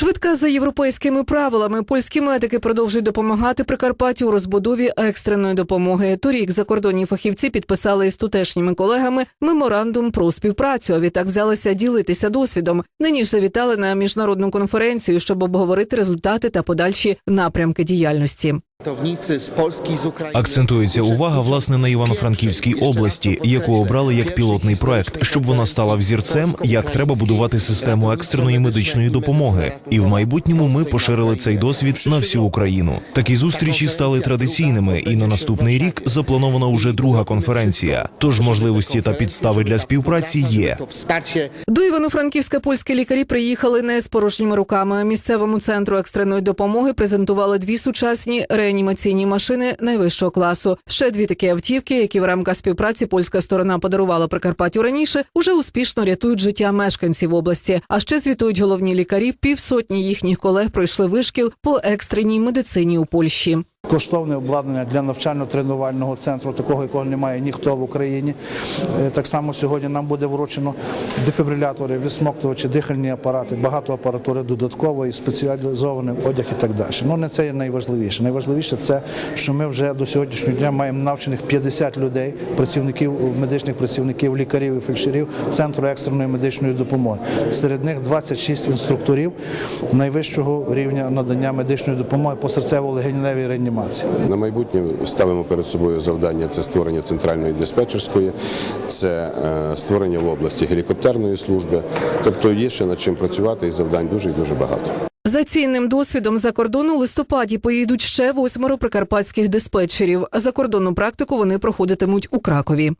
Швидка за європейськими правилами. Польські медики продовжують допомагати Прикарпаттю у розбудові екстреної допомоги. Торік закордонні фахівці підписали із тутешніми колегами меморандум про співпрацю. А відтак взялися ділитися досвідом. Нині ж завітали на міжнародну конференцію, щоб обговорити результати та подальші напрямки діяльності. Акцентується увага власне на Івано-Франківській області, яку обрали як пілотний проект, щоб вона стала взірцем, як треба будувати систему екстреної медичної допомоги. І в майбутньому ми поширили цей досвід на всю Україну. Такі зустрічі стали традиційними, і на наступний рік запланована уже друга конференція. Тож можливості та підстави для співпраці є. До Івано-Франківська польські лікарі приїхали не з порожніми руками. Місцевому центру екстреної допомоги презентували дві сучасні реанімаційні машини найвищого класу. Ще дві такі автівки, які в рамках співпраці польська сторона подарувала Прикарпаттю раніше, уже успішно рятують життя мешканців області. А ще звітують головні лікарі. Півсотні їхніх колег пройшли вишкіл по екстреній медицині у Польщі. Коштовне обладнання для навчально-тренувального центру, такого якого немає ніхто в Україні. Е, Так само сьогодні нам буде вручено дефібрилятори, відсмоктувачі, дихальні апарати, багато апаратури додаткової, спеціалізований одяг і так далі. Ну не це є найважливіше. Найважливіше це, що ми вже до сьогоднішнього дня маємо навчених 50 людей, працівників, медичних працівників, лікарів і фельдшерів центру екстреної медичної допомоги. Серед них 26 інструкторів найвищого рівня надання медичної допомоги по серцево-легеневій реанімації. На майбутнє ставимо перед собою завдання це створення центральної диспетчерської, це е, створення в області гелікоптерної служби. Тобто є ще над чим працювати, і завдань дуже і дуже багато. За цінним досвідом за кордону у листопаді поїдуть ще восьмеро прикарпатських диспетчерів. Закордонну практику вони проходитимуть у Кракові.